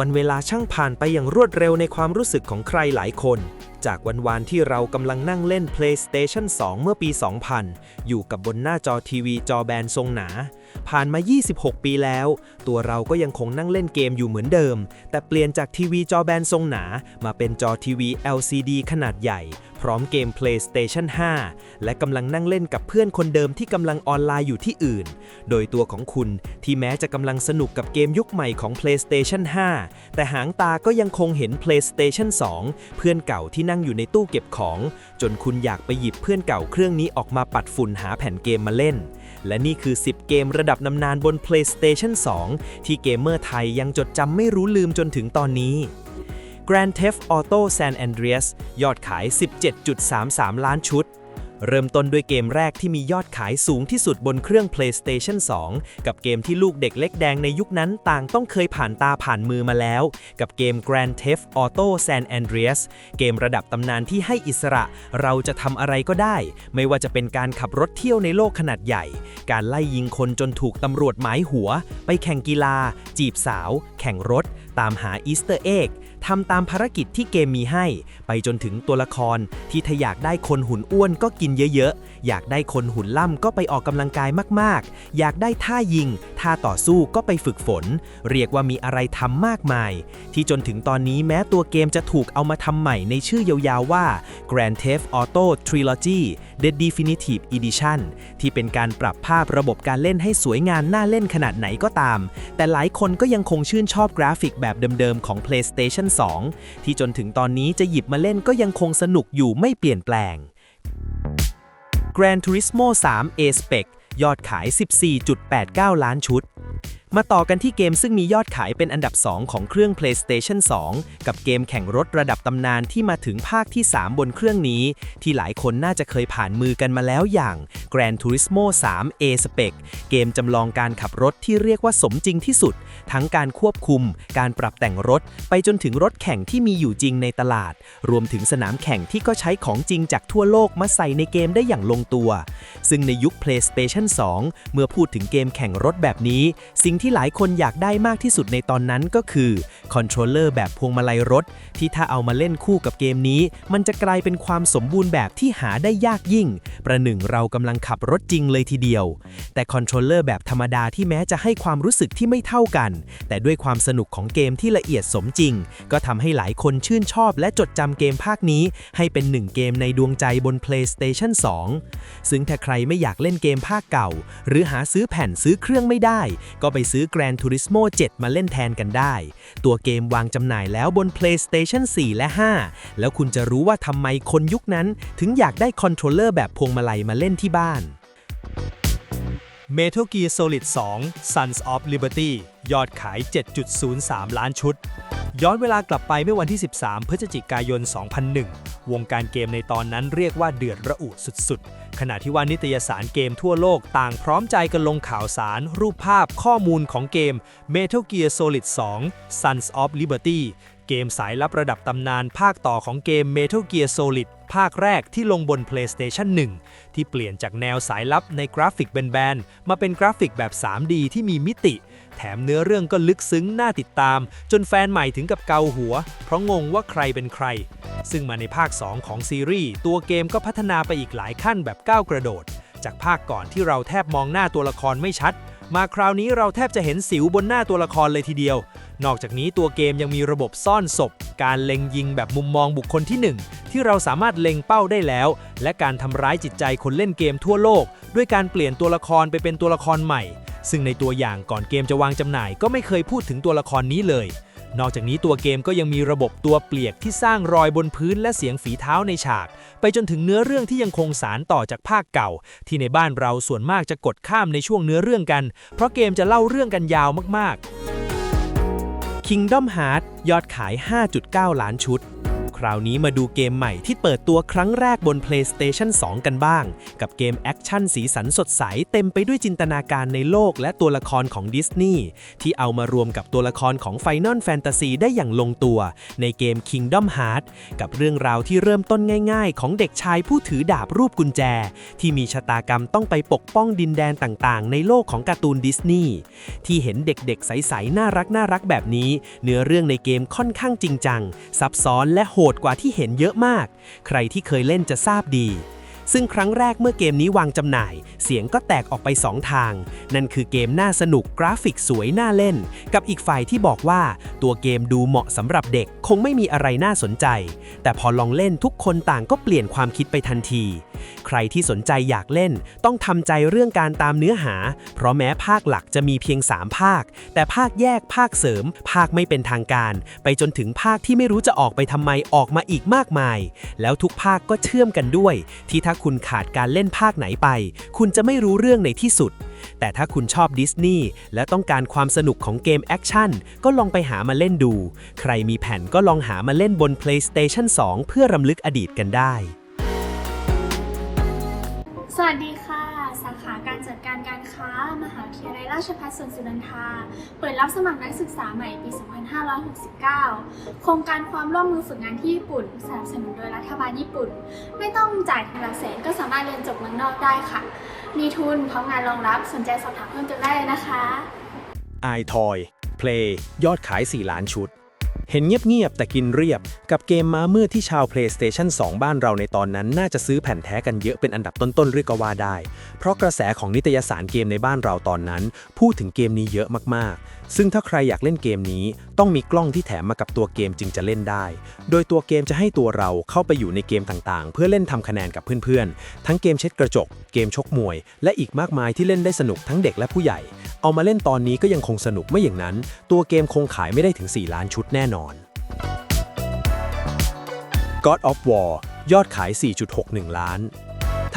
วันเวลาช่างผ่านไปอย่างรวดเร็วในความรู้สึกของใครหลายคน จากวันวานที่เรากำลังนั่งเล่น PlayStation 2 เมื่อปี 2000 อยู่กับบนหน้าจอทีวีจอแบนทรงหนา ผ่านมา 26 ปีแล้ว ตัวเราก็ยังคงนั่งเล่นเกมอยู่เหมือนเดิม แต่เปลี่ยนจากทีวีจอแบนทรงหนา มาเป็นจอทีวี LCD ขนาดใหญ่ ร้อมเกม PlayStation 5 และกำลังนั่งเล่นกับเพื่อนคนเดิมที่กำลังออนไลน์อยู่ที่อื่น โดยตัวของคุณที่แม้จะกำลังสนุกกับเกมยุคใหม่ของ PlayStation 5 แต่หางตาก็ยังคงเห็น PlayStation 2 เพื่อนเก่าที่นั่งอยู่ในตู้เก็บของ จนคุณอยากไปหยิบเพื่อนเก่าเครื่องนี้ออกมาปัดฝุ่นหาแผ่นเกมมาเล่น และนี่คือ 10 เกมระดับนำนานบน PlayStation 2 ที่เกมเมอร์ไทยยังจดจำไม่รู้ลืมจนถึงตอนนี้ Grand Theft Auto San Andreas ยอดขาย 17.33 ล้านชุด เริ่มต้นด้วยเกมแรกที่มียอดขายสูงที่สุดบนเครื่อง PlayStation 2 กับเกมที่ลูกเด็กเล็กแดงในยุคนั้นต่างต้องเคยผ่านตาผ่านมือมาแล้ว กับเกม Grand Theft Auto San Andreas เกมระดับตำนานที่ให้อิสระ เราจะทำอะไรก็ได้ ไม่ว่าจะเป็นการขับรถเที่ยวในโลกขนาดใหญ่ การไล่ยิงคนจนถูกตำรวจหมายหัว ไปแข่งกีฬา จีบสาว แข่งรถ ตามหาอีสเตอร์เอ็ก ทำตามภารกิจที่เกมมีให้ ไปจนถึงตัวละครที่ถ้าอยากได้คนหุ่นอ้วนก็กินเยอะๆ อยากได้คนหุ่นล่ำก็ไปออกกำลังกายมากๆ อยากได้ท่ายิง ท่าต่อสู้ก็ไปฝึกฝน เรียกว่ามีอะไรทำมากมาย ที่จนถึงตอนนี้แม้ตัวเกมจะถูกเอามาทำใหม่ในชื่อยาวๆว่า Grand Theft Auto Trilogy The Definitive Edition ที่เป็นการปรับภาพระบบการเล่นให้สวยงามน่าเล่นขนาดไหนก็ตาม แต่หลายคนก็ยังคงชื่นชอบกราฟิกแบบเดิมๆของ PlayStation 2 ที่จนถึงตอนนี้จะหยิบมาเล่นก็ยังคงสนุกอยู่ไม่เปลี่ยนแปลง Gran Turismo 3 A-Spec ยอดขาย 14.89 ล้านชุดมาต่อกันที่เกมซึ่งมียอดขายเป็นอันดับ 2 ของเครื่อง PlayStation 2 กับเกมแข่งรถระดับตำนานที่มาถึงภาคที่ 3 บนเครื่องนี้ ที่หลายคนน่าจะเคยผ่านมือกันมาแล้วอย่าง Gran Turismo 3 A-Spec เกมจำลองการขับรถที่เรียกว่าสมจริงที่สุด ทั้งการควบคุม การปรับแต่งรถ ไปจนถึงรถแข่งที่มีอยู่จริงในตลาด รวมถึงสนามแข่งที่ก็ใช้ของจริงจากทั่วโลกมาใส่ในเกมได้อย่างลงตัว ซึ่งในยุค PlayStation 2 เมื่อพูดถึงเกมแข่งรถแบบนี้สิ่งที่หลายคนอยากได้มากที่สุดในตอนนั้นก็คือคอนโทรลเลอร์แบบพวงมาลัยรถ ที่ถ้าเอามาเล่นคู่กับเกมนี้ มันจะกลายเป็นความสมบูรณ์แบบที่หาได้ยากยิ่ง ประหนึ่งเรากำลังขับรถจริงเลยทีเดียว แต่คอนโทรลเลอร์แบบธรรมดาที่แม้จะให้ความรู้สึกที่ไม่เท่ากัน แต่ด้วยความสนุกของเกมที่ละเอียดสมจริง ก็ทำให้หลายคนชื่นชอบและจดจำเกมภาคนี้ ให้เป็นหนึ่งเกมในดวงใจบน PlayStation 2 ซึ่งถ้าใครไม่อยากเล่นเกมภาคเก่า หรือหาซื้อแผ่นซื้อเครื่องไม่ได้ ก็ไปซื้อ Gran Turismo 7 มาเล่นแทนกันได้ ตัวเกมวางจำหน่ายแล้วบน PlayStation 4 และ 5 แล้วคุณจะรู้ว่าทำไมคนยุคนั้น ถึงอยากได้คอนโทรลเลอร์แบบพวงมาลัยมาเล่นที่บ้าน Metal Gear Solid 2 Sons of Liberty ยอดขาย 7.03 ล้านชุด ย้อนเวลากลับไปเมื่อวันที่ 13 พฤศจิกายน 2001 วงการเกมในตอนนั้นเรียกว่าเดือดระอุสุดๆ ขณะที่ว่านิตยสารเกมทั่วโลกต่างพร้อมใจกันลงข่าวสาร รูปภาพข้อมูลของเกม Metal Gear Solid 2 Sons of Liberty เกมสายลับระดับตำนานภาคต่อของเกม Metal Gear Solid ภาคแรกที่ลงบน PlayStation 1 ที่เปลี่ยนจากแนวสายลับในกราฟิกแบนๆ มาเป็นกราฟิกแบบ 3D ที่มีมิติ แถมเนื้อเรื่องก็ลึกซึ้งน่าติดตาม จนแฟนใหม่ถึงกับเกาหัว เพราะงงว่าใครเป็นใคร ซึ่งมาในภาค 2 ของซีรีส์ ตัวเกมก็พัฒนาไปอีกหลายขั้นแบบก้าวกระโดด จากภาคก่อนที่เราแทบมองหน้าตัวละครไม่ชัด มาคราวนี้เราแทบจะเห็นสิวบนหน้าตัวละครเลยทีเดียว นอกจากนี้ตัวเกมยังมีระบบซ่อนศพ การเล็งยิงแบบมุมมองบุคคลที่ 1 ที่เราสามารถเล็งเป้าได้แล้ว และการทำร้ายจิตใจคนเล่นเกมทั่วโลก ด้วยการเปลี่ยนตัวละครไปเป็นตัวละครใหม่ ซึ่งในตัวอย่างก่อนเกมจะวางจำหน่ายก็ไม่เคยพูดถึงตัวละครนี้เลย นอกจากนี้ตัวเกมก็ยังมีระบบตัวเปียกที่สร้างรอยบนพื้นและเสียงฝีเท้าในฉาก ไปจนถึงเนื้อเรื่องที่ยังคงสารต่อจากภาคเก่า ที่ในบ้านเราส่วนมากจะกดข้ามในช่วงเนื้อเรื่องกัน เพราะเกมจะเล่าเรื่องกันยาวมากๆ Kingdom Hearts ยอดขาย 5.9 ล้านชุด คราวนี้มาดูเกมใหม่ที่เปิดตัวครั้งแรกบน PlayStation 2 กันบ้าง กับเกมแอคชั่นสีสันสดใส เต็มไปด้วยจินตนาการในโลกและตัวละครของดิสนีย์ที่เอามารวมกับตัวละครของ Final Fantasy ได้อย่างลงตัว ในเกม Kingdom Hearts กับเรื่องราวที่เริ่มต้นง่ายๆ ของเด็กชายผู้ถือดาบรูปกุญแจ ที่มีชะตากรรมต้องไปปกป้องดินแดนต่างๆ ในโลกของการ์ตูนดิสนีย์ที่เห็นเด็กๆ ใสๆน่ารักน่ารักแบบนี้ เนื้อเรื่องในเกมค่อนข้างจริงจังซับซ้อนและโหดดกว่าที่เห็นเยอะมาก ใครที่เคยเล่นจะทราบดี ซึ่งครั้งแรกเมื่อเกมนี้วางจำหน่าย เสียงก็แตกออกไป 2 ทาง นั่นคือเกมน่าสนุกกราฟิกสวยน่าเล่น กับอีกฝ่ายที่บอกว่าตัวเกมดูเหมาะสำหรับเด็กคงไม่มีอะไรน่าสนใจ แต่พอลองเล่นทุกคนต่างก็เปลี่ยนความคิดไปทันที ใครที่สนใจอยากเล่น ต้องทำใจเรื่องการตามเนื้อหา เพราะแม้ภาคหลักจะมีเพียง 3 ภาค แต่ภาคแยกภาคเสริม ภาคไม่เป็นทางการ ไปจนถึงภาคที่ไม่รู้จะออกไปทำไมออกมาอีกมากมาย แล้วทุกภาคก็เชื่อมกันด้วย ที่ถ้าคุณขาดการเล่นภาคไหนไป คุณจะไม่รู้เรื่องในที่สุด แต่ถ้าคุณชอบดิสนีย์และต้องการความสนุกของเกมแอคชั่น ก็ลองไปหามาเล่นดู ใครมีแผ่นก็ลองหามาเล่นบน PlayStation 2 เพื่อรำลึกอดีตกันได้ สวัสดีค่ะ การค้า มหาวิทยาลัยราชภัฏสวนสุนันทา เปิดรับสมัครนักศึกษาใหม่ปี 2569 โครงการความร่วมมือฝึกงานที่ญี่ปุ่นสนับสนุนโดยรัฐบาลญี่ปุ่น ไม่ต้องจ่ายทุนหลักแสนก็สามารถเรียนจบเมืองนอกได้ค่ะ มีทุนพร้อมงานรองรับสนใจสอบถามเพิ่มเติมได้เลยนะคะ iToy Play ยอดขาย 4 ล้านชุด เห็นเงียบๆแต่กินเรียบ กับเกมม้ามืดที่ชาว PlayStation 2 บ้านเราในตอนนั้นน่าจะซื้อแผ่นแท้กันเยอะเป็นอันดับต้นๆเรียกกว่าได้ เพราะกระแสของนิตยสารเกมในบ้านเราตอนนั้น พูดถึงเกมนี้เยอะมากๆ ซึ่งถ้าใครอยากเล่นเกมนี้ ต้องมีกล้องที่แถมมากับตัวเกมจึงจะเล่นได้ โดยตัวเกมจะให้ตัวเราเข้าไปอยู่ในเกมต่างๆ เพื่อเล่นทำคะแนนกับเพื่อนๆ ทั้งเกมเช็ดกระจก เกมชกมวย และอีกมากมายที่เล่นได้สนุกทั้งเด็กและผู้ใหญ่ เอามาเล่นตอนนี้ก็ยังคงสนุกไม่อย่างนั้น ตัวเกมคงขายไม่ได้ถึง 4 ล้านชุดแน่นอน God of War ยอดขาย 4.61 ล้าน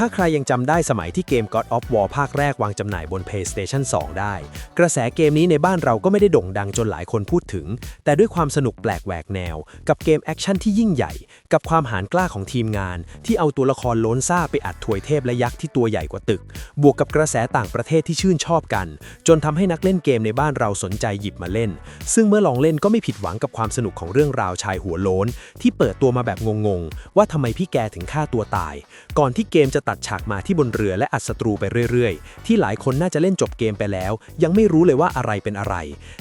ถ้าใครยังจำได้สมัยที่เกม God of War ภาคแรกวางจำหน่ายบน PlayStation 2 ได้ กระแสเกมนี้ในบ้านเราก็ไม่ได้โด่งดังจนหลายคนพูดถึง แต่ด้วยความสนุกแปลกแหวกแนว กับเกมแอคชั่นที่ยิ่งใหญ่ กับความหานกล้าของทีมงาน ที่เอาตัวละครล้นซ่าไปอัดถวยเทพและยักษ์ที่ตัวใหญ่กว่าตึก บวกกับกระแสต่างประเทศที่ชื่นชอบกัน จนทำให้นักเล่นเกมในบ้านเราสนใจหยิบมาเล่น ซึ่งเมื่อลองเล่นก็ไม่ผิดหวังกับความสนุกของเรื่องราวชายหัวโล้นที่เปิดตัวมาแบบงงๆว่าทำไมพี่แกถึงฆ่าตัวตาย ก่อนที่เกมจะตัดฉากมาที่บนเรือและอัดศัตรูไปเรื่อยๆ ที่หลายคนน่าจะเล่นจบเกมไปแล้ว ยังไม่รู้เลยว่าอะไรเป็นอะไร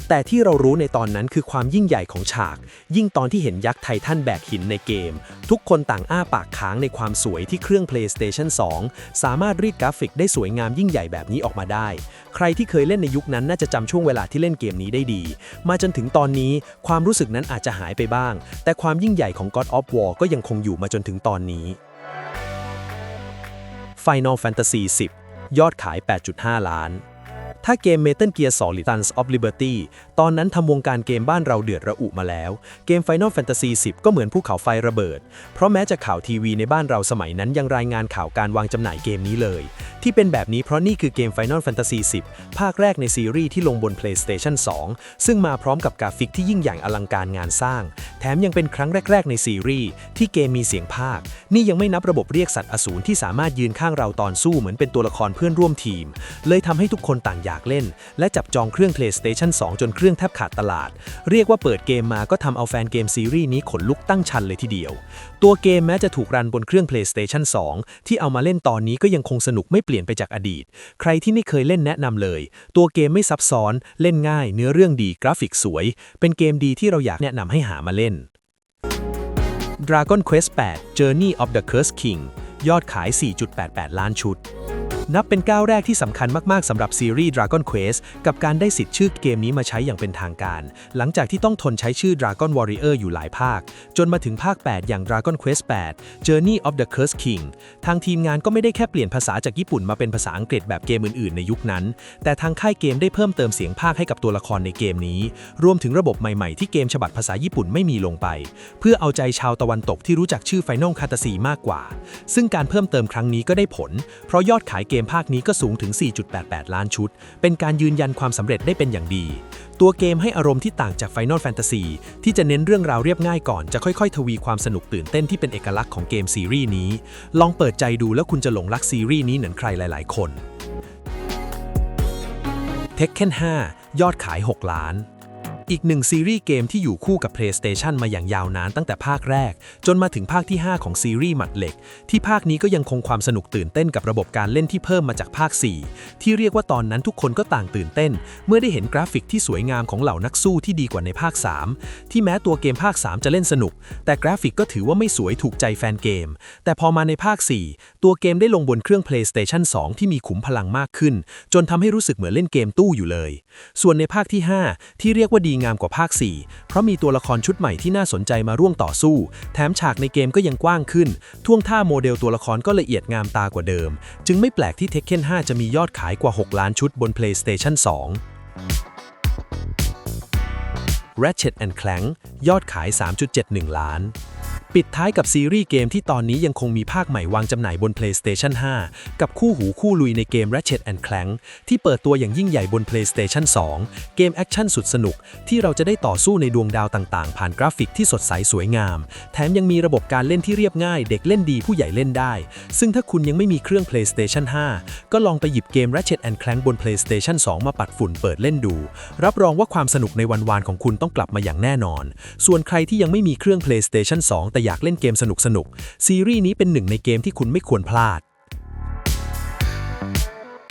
แต่ที่เรารู้ในตอนนั้นคือความยิ่งใหญ่ของฉาก ยิ่งตอนที่เห็นยักษ์ไททันแบกหินในเกม ทุกคนต่างอ้าปากค้างในความสวยที่เครื่อง PlayStation 2 สามารถรีดกราฟิกได้สวยงามยิ่งใหญ่แบบนี้ออกมาได้ ใครที่เคยเล่นในยุคนั้นน่าจะจำช่วงเวลาที่เล่นเกมนี้ได้ดี มาจนถึงตอนนี้ความรู้สึกนั้นอาจจะหายไปบ้าง แต่ความยิ่งใหญ่ของ God of War ก็ยังคงอยู่มาจนถึงตอนนี้ Final Fantasy 10 ยอดขาย 8.5 ล้าน ถ้าเกม Metal Gear Solid Sons of Liberty ตอนนั้นทำวงการเกมบ้านเราเดือดระอุมาแล้ว เกม Final Fantasy 10 ก็เหมือนภูเขาไฟระเบิด เพราะแม้จะข่าวทีวีในบ้านเราสมัยนั้นยังรายงานข่าวการวางจำหน่ายเกมนี้เลย ที่เป็นแบบนี้เพราะนี่คือเกม Final Fantasy 10 ภาคแรกในซีรีส์ที่ลงบน PlayStation 2 ซึ่งมาพร้อมกับกราฟิกที่ยิ่งใหญ่อลังการงานสร้าง แถมยังเป็นครั้งแรก ๆ ในซีรีส์ที่เกมมีเสียงภาค นี่ยังไม่นับระบบเรียกสัตว์อสูรที่สามารถยืนข้างเราตอนสู้เหมือนเป็นตัวละครเพื่อนร่วมทีม เลยทำให้ทุกคนต่างอยากเล่น และจับจองเครื่อง PlayStation 2 จนเครื่องแทบขาดตลาด เรียกว่าเปิดเกมมาก็ทำเอาแฟนเกมซีรีส์นี้ขนลุกตั้งชันเลยทีเดียว ตัวเกมแม้จะถูกรันบนเครื่อง PlayStation 2 ที่เอามาเล่นตอนนี้ก็ยังคงสนุกไม่เปลี่ยนไปจากอดีต ใครที่ไม่เคยเล่นแนะนำเลย ตัวเกมไม่ซับซ้อน เล่นง่าย เนื้อเรื่องดีกราฟิกสวย เป็นเกมดีที่เราอยากแนะนำให้หามาเล่น Dragon Quest 8 Journey of the Cursed King ยอดขาย 4.88 ล้านชุด นับเป็นก้าวแรกที่สำคัญมาก ๆสำหรับซีรีส์ Dragon Quest กับการได้สิทธิ์ชื่อเกมนี้มาใช้อย่างเป็นทางการ หลังจากที่ต้องทนใช้ชื่อ Dragon Warrior อยู่หลายภาค จนมาถึงภาค 8 อย่าง Dragon Quest 8 Journey of the Cursed King ทางทีมงานก็ไม่ได้แค่เปลี่ยนภาษาจากญี่ปุ่นมาเป็นภาษาอังกฤษแบบเกมอื่น ๆ ในยุคนั้น แต่ทางค่ายเกมได้เพิ่มเติมเสียงภาคให้กับตัวละครในเกมนี้ รวมถึงระบบใหม่ ๆ ที่เกมฉบับภาษาญี่ปุ่นไม่มีลงไป เพื่อเอาใจชาวตะวันตกที่รู้จักชื่อ Final Fantasy มากกว่า ซึ่งการเพิ่มเติมครั้งนี้ก็ได้ผล เพราะยอดขายเกมมภาคนี้ก็สูงถึง 4.88 ล้านชุด เป็นการยืนยันความสำเร็จได้เป็นอย่างดี ตัวเกมให้อารมณ์ที่ต่างจาก Final Fantasy ที่จะเน้นเรื่องราวเรียบง่ายก่อนจะค่อยๆ ทวีความสนุกตื่นเต้นที่เป็นเอกลักษณ์ของเกมซีรีส์นี้ ลองเปิดใจดูแล้วคุณจะหลงรักซีรีส์นี้เหมือนใครหลาย ๆ คน Tekken 5 ยอดขาย 6 ล้าน อีกหนึ่งซีรีส์เกมที่อยู่คู่กับ PlayStation มาอย่างยาวนานตั้งแต่ภาคแรก จนมาถึงภาคที่ 5 ของซีรีส์หมัดเหล็ก ที่ภาคนี้ก็ยังคงความสนุกตื่นเต้นกับระบบการเล่นที่เพิ่มมาจากภาค 4 ที่เรียกว่าตอนนั้นทุกคนก็ต่างตื่นเต้น เมื่อได้เห็นกราฟิกที่สวยงามของเหล่านักสู้ที่ดีกว่าในภาค 3 ที่แม้ตัวเกมภาค 3 จะเล่นสนุก แต่กราฟิกก็ถือว่าไม่สวยถูกใจแฟนเกม แต่พอมาในภาค 4 ตัวเกมได้ลงบนเครื่อง PlayStation 2 ที่มีขุมพลังมากขึ้น จนทำให้รู้สึกเหมือนเล่นเกมตู้อยู่เลย ส่วนในภาคที่ 5 ที่เรียกว่าดีงามกว่าภาค 4 เพราะมีตัวละครชุดใหม่ที่น่าสนใจมาร่วมต่อสู้ แถมฉากในเกมก็ยังกว้างขึ้น ท่วงท่าโมเดลตัวละครก็ละเอียดงามตากว่าเดิม จึงไม่แปลกที่ Tekken 5 จะมียอดขายกว่า 6 ล้านชุดบน PlayStation 2 Ratchet Clank ยอดขาย 3.71 ล้าน ปิดท้ายกับซีรีส์เกมที่ตอนนี้ยังคงมีภาคใหม่วางจำหน่ายบน PlayStation 5 กับคู่หูคู่ลุยในเกม Ratchet and Clank ที่เปิดตัวอย่างยิ่งใหญ่บน PlayStation 2 เกมแอคชั่นสุดสนุก ที่เราจะได้ต่อสู้ในดวงดาวต่างๆ ผ่านกราฟิกที่สดใสสวยงาม แถมยังมีระบบการเล่นที่เรียบง่าย เด็กเล่นดีผู้ใหญ่เล่นได้ ซึ่งถ้าคุณยังไม่มีเครื่อง PlayStation 5 ก็ลองไปหยิบเกม Ratchet and Clank บน PlayStation 2 มาปัดฝุ่นเปิดเล่นดู รับรองว่าความสนุกในวันวานของคุณต้องกลับมาอย่างแน่นอน ส่วนใครที่ยังไม่มีเครื่อง PlayStation 2แต่อยากเล่นเกมสนุกๆ ซีรีส์นี้เป็นหนึ่งในเกมที่คุณไม่ควรพลาด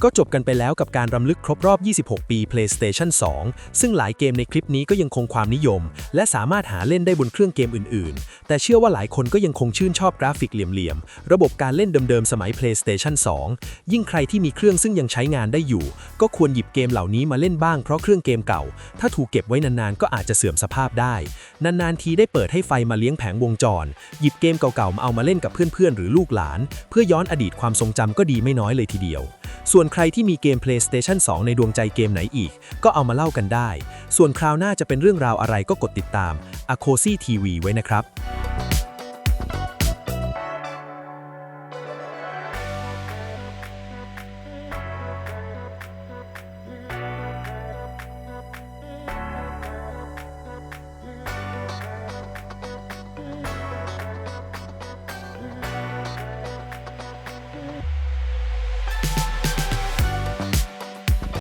ก็จบกันไปแล้วกับการรำลึกครบรอบ 26 ปี PlayStation 2 ซึ่งหลายเกมในคลิปนี้ก็ยังคงความนิยม และสามารถหาเล่นได้บนเครื่องเกมอื่นๆ แต่เชื่อว่าหลายคนก็ยังคงชื่นชอบกราฟิกเหลี่ยมๆ ระบบการเล่นเดิมๆ สมัย PlayStation 2 ยิ่งใครที่มีเครื่องซึ่งยังใช้งานได้อยู่ ก็ควรหยิบเกมเหล่านี้มาเล่นบ้างเพราะเครื่องเกมเก่า ถ้าถูกเก็บไว้นานๆ ก็อาจจะเสื่อมสภาพได้ นานๆ ทีได้เปิดให้ไฟมาเลี้ยงแผงวงจร หยิบเกมเก่าๆ มาเอามาเล่นกับเพื่อนๆ หรือลูกหลาน เพื่อย้อนอดีตความทรงจำก็ดีไม่น้อยเลยทีเดียว ส่วนใครที่มีเกม PlayStation 2 ในดวงใจเกมไหนอีก ก็เอามาเล่ากันได้ ส่วนคราวหน้าจะเป็นเรื่องราวอะไรก็กดติดตาม a c o s i TV ไว้นะครับ